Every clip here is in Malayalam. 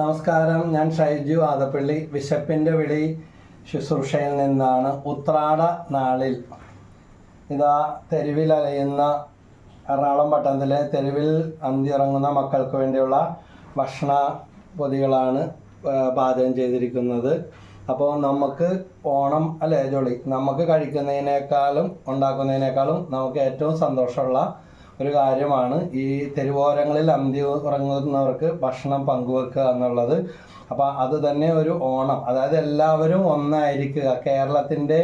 നമസ്കാരം. ഞാൻ ഷൈജു ആദപ്പള്ളി. വിശപ്പിന്റെ വിളി ശുശ്രൂഷയിൽ നിന്നാണ് ഉത്രാട നാളിൽ. ഇതാ തെരുവിൽ അലയുന്ന എറണാകുളം പട്ടണത്തിലെ തെരുവിൽ അന്തിയിറങ്ങുന്ന മക്കൾക്ക് വേണ്ടിയുള്ള ഭക്ഷണ പൊതികളാണ് പാചകം ചെയ്തിരിക്കുന്നത്. അപ്പോൾ നമുക്ക് ഓണം അല്ലേ ജോളി? നമുക്ക് കഴിക്കുന്നതിനേക്കാളും ഉണ്ടാക്കുന്നതിനേക്കാളും നമുക്ക് ഏറ്റവും സന്തോഷമുള്ള ഒരു കാര്യമാണ് ഈ തെരുവോരങ്ങളിൽ അന്തി ഉറങ്ങുന്നവർക്ക് ഭക്ഷണം പങ്കുവെക്കുക എന്നുള്ളത്. അപ്പോൾ അത് തന്നെ ഒരു ഓണം. അതായത് എല്ലാവരും ഒന്നായിരിക്കുക. കേരളത്തിന്റെ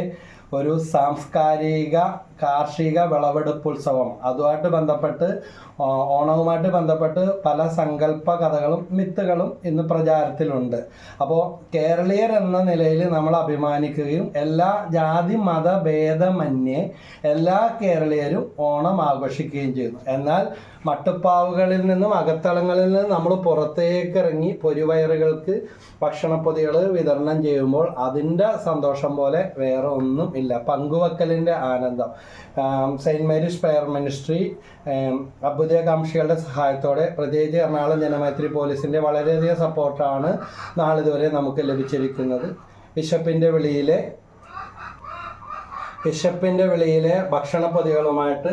ഒരു സാംസ്കാരിക കാർഷിക വിളവെടുപ്പ് ഉത്സവം അതുമായിട്ട് ബന്ധപ്പെട്ട് ഓണവുമായിട്ട് ബന്ധപ്പെട്ട് പല സങ്കല്പ കഥകളും മിത്തുകളും ഇന്ന് പ്രചാരത്തിലുണ്ട്. അപ്പോൾ കേരളീയർ എന്ന നിലയിൽ നമ്മൾ അഭിമാനിക്കുകയും എല്ലാ ജാതി മത ഭേദമന്യേ എല്ലാ കേരളീയരും ഓണം ആഘോഷിക്കുകയും ചെയ്യുന്നു. എന്നാൽ മട്ടുപ്പാവുകളിൽ നിന്നും അകത്തളങ്ങളിൽ നിന്നും നമ്മൾ പുറത്തേക്ക് ഇറങ്ങി പൊരുവയറുകൾക്ക് ഭക്ഷണപ്പൊതികൾ വിതരണം ചെയ്യുമ്പോൾ അതിന്റെ സന്തോഷം പോലെ വേറെ ഒന്നും ഇല്ല. പങ്കുവെക്കലിന്റെ ആനന്ദം. സെയിന്റ് മേരീസ് പ്രയർ മിനിസ്ട്രി അഭ്യുദയകാംക്ഷികളുടെ സഹായത്തോടെ പ്രത്യേകിച്ച് എറണാകുളം ജനമൈത്രി പോലീസിന്റെ വളരെയധികം സപ്പോർട്ടാണ് നാളിതുവരെ നമുക്ക് ലഭിച്ചിരിക്കുന്നത്. ബിഷപ്പിന്റെ വിളിയിലെ ബിഷപ്പിന്റെ വിളിയിലെ ഭക്ഷണപ്പൊതികളുമായിട്ട്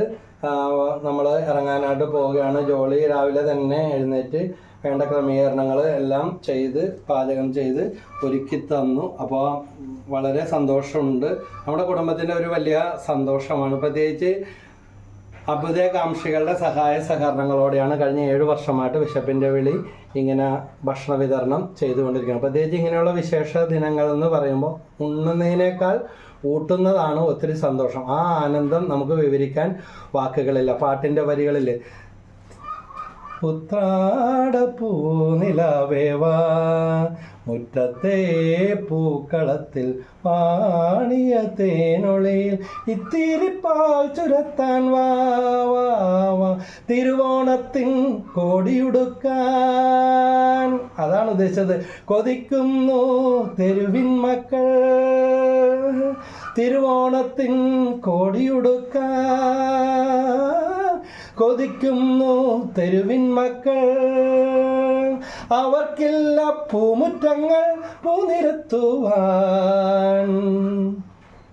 നമ്മൾ ഇറങ്ങാനായിട്ട് പോവുകയാണ്. ജോളി രാവിലെ തന്നെ എഴുന്നേറ്റ് വേണ്ട ക്രമീകരണങ്ങൾ എല്ലാം ചെയ്ത് പാചകം ചെയ്ത് ഒരുക്കി തന്നു. അപ്പോൾ വളരെ സന്തോഷമുണ്ട്. നമ്മുടെ കുടുംബത്തിന്റെ ഒരു വലിയ സന്തോഷമാണ്. പ്രത്യേകിച്ച് അഭ്യുദയകാംക്ഷികളുടെ സഹായ സഹകരണങ്ങളോടെയാണ് കഴിഞ്ഞ ഏഴ് വർഷമായിട്ട് ബിഷപ്പിന്റെ വിളി ഇങ്ങനെ ഭക്ഷണ വിതരണം ചെയ്തുകൊണ്ടിരിക്കുന്നത്. പ്രത്യേകിച്ച് ഇങ്ങനെയുള്ള വിശേഷ ദിനങ്ങൾ എന്ന് പറയുമ്പോൾ ഉണ്ണുന്നതിനേക്കാൾ ഊട്ടുന്നതാണ് ഒത്തിരി സന്തോഷം. ആ ആനന്ദം നമുക്ക് വിവരിക്കാൻ വാക്കുകളില്ല. പാട്ടിന്റെ വരികളിൽ ഉത്രാടപ്പൂനിലവേവാ മുറ്റത്തെ പൂക്കളത്തിൽ വാണിയ തേനൊളിയിൽ ഇത്തിരി പാൽ ചുരത്താൻ വാ വാ വാ. തിരുവോണത്തിൻ കോടിയുടുക്കാൻ. അതാണ് ഉദ്ദേശിച്ചത്. കൊതിക്കുന്നു തെരുവിൻ മക്കൾ. തിരുവോണത്തിൻ കോടിയുടുക്കാൻ. കൊതിക്കുന്നു തെരുവിൻ മക്കൾ. അവർക്കില്ല പൂമുറ്റങ്ങൾ പൂനിരത്തുവാൻ.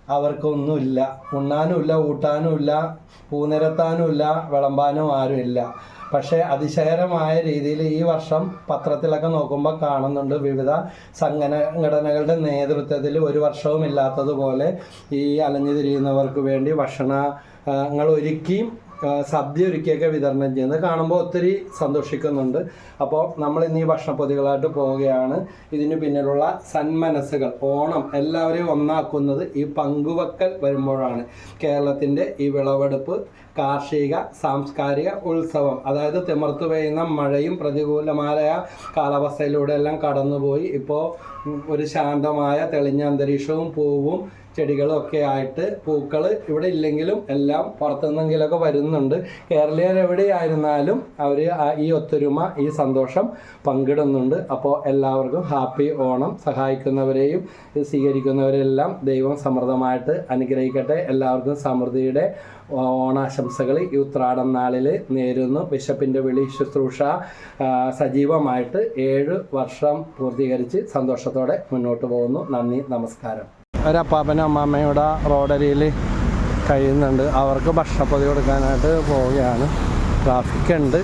അവർക്കൊന്നുമില്ല ഉണ്ണാനുമില്ല ഊട്ടാനുമില്ല പൂനിരത്താനുമില്ല വിളമ്പാനും ആരുമില്ല. പക്ഷേ അതിശയകരമായ രീതിയിൽ ഈ വർഷം പത്രത്തിലൊക്കെ നോക്കുമ്പോൾ കാണുന്നുണ്ട് വിവിധ സംഘടനകളുടെ നേതൃത്വത്തിൽ ഒരു വർഷവും ഇല്ലാത്തതുപോലെ ഈ അലഞ്ഞു തിരിയുന്നവർക്ക് വേണ്ടി ഭക്ഷണങ്ങൾ ഒരുക്കിയും ആ, സദ്യ ഒരുക്കിയൊക്കെ വിതരണം ചെയ്യുന്നത് കാണുമ്പോൾ ഒത്തിരി സന്തോഷിക്കുന്നുണ്ട്. അപ്പോൾ നമ്മൾ ഇന്ന് ഈ ഭക്ഷണപ്പൊതികളായിട്ട് പോവുകയാണ്. ഇതിന് പിന്നിലുള്ള സന്മനസ്സുകൾ ഓണം എല്ലാവരെയും ഒന്നാക്കുന്നത് ഈ പങ്കുവെക്കൽ വരുമ്പോഴാണ്. കേരളത്തിന്റെ ഈ വിളവെടുപ്പ് കാർഷിക സാംസ്കാരിക ഉത്സവം. അതായത് തിമർത്തു പെയ്യുന്ന മഴയും പ്രതികൂലമായ കാലാവസ്ഥയിലൂടെ എല്ലാം കടന്നുപോയി. ഇപ്പോൾ ഒരു ശാന്തമായ തെളിഞ്ഞ അന്തരീക്ഷവും പൂവും ചെടികളും ഒക്കെ ആയിട്ട് പൂക്കൾ ഇവിടെ ഇല്ലെങ്കിലും എല്ലാം പുറത്തുനിന്നെങ്കിലൊക്കെ വരുന്നുണ്ട്. കേരളീയർ എവിടെയായിരുന്നാലും അവർ ഈ ഒത്തൊരുമ ഈ സന്തോഷം പങ്കിടുന്നുണ്ട്. അപ്പോൾ എല്ലാവർക്കും ഹാപ്പി ഓണം. സഹായിക്കുന്നവരെയും സ്വീകരിക്കുന്നവരെല്ലാം ദൈവം സമൃദ്ധമായിട്ട് അനുഗ്രഹിക്കട്ടെ. എല്ലാവർക്കും സമൃദ്ധിയുടെ ഓണാശംസകൾ ഈ ഉത്രാടം നാളിൽ നേരുന്നു. ബിഷപ്പിന്റെ വിളി ശുശ്രൂഷ സജീവമായിട്ട് ഏഴ് വർഷം പൂർത്തീകരിച്ച് സന്തോഷത്തോടെ മുന്നോട്ട് പോകുന്നു. നന്ദി നമസ്കാരം. ഒരപ്പാപ്പനും അമ്മാമ്മയുടെ റോഡരിയിൽ കഴിയുന്നുണ്ട്. അവർക്ക് ഭക്ഷണപ്പൊതി കൊടുക്കാനായിട്ട് പോവുകയാണ്. ട്രാഫിക് ഉണ്ട്.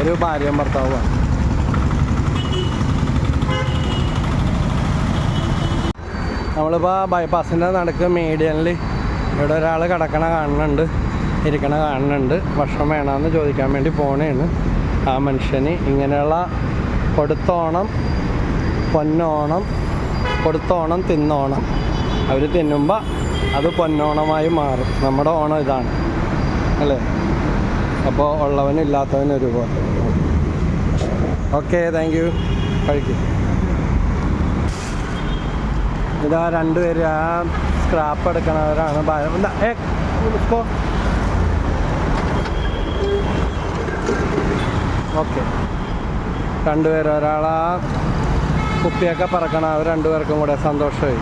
ഒരു ഭാര്യയും ഭർത്താവുമാണ്. നമ്മളിപ്പോൾ ബൈപ്പാസിന്റെ നടക്ക് മീഡിയനിൽ ഇവിടെ ഒരാൾ കിടക്കണ കാണുന്നുണ്ട് ഇരിക്കണ കാണുന്നുണ്ട്. ഭക്ഷണം വേണമെന്ന് ചോദിക്കാൻ വേണ്ടി പോണേണ്. ആ മനുഷ്യന് ഇങ്ങനെയുള്ള കൊടുത്തോണം പൊന്നോണം കൊടുത്തോണം തിന്നോണം. അവർ തിന്നുമ്പോൾ അത് പൊന്നോണമായി മാറും. നമ്മുടെ ഓണം ഇതാണ്. അല്ലേ? അപ്പോൾ ഉള്ളവനും ഇല്ലാത്തവനും ഒരുപോലെ. ഓക്കെ താങ്ക് യു കഴിക്കും. ഇതാ രണ്ടുപേര് ആ സ്ക്രാപ്പ് എടുക്കണവരാണ്. ഓക്കെ. രണ്ടുപേരും ഒരാളാ കുപ്പിയൊക്കെ പറക്കണം അവർ രണ്ടുപേർക്കും കൂടെ സന്തോഷമായി.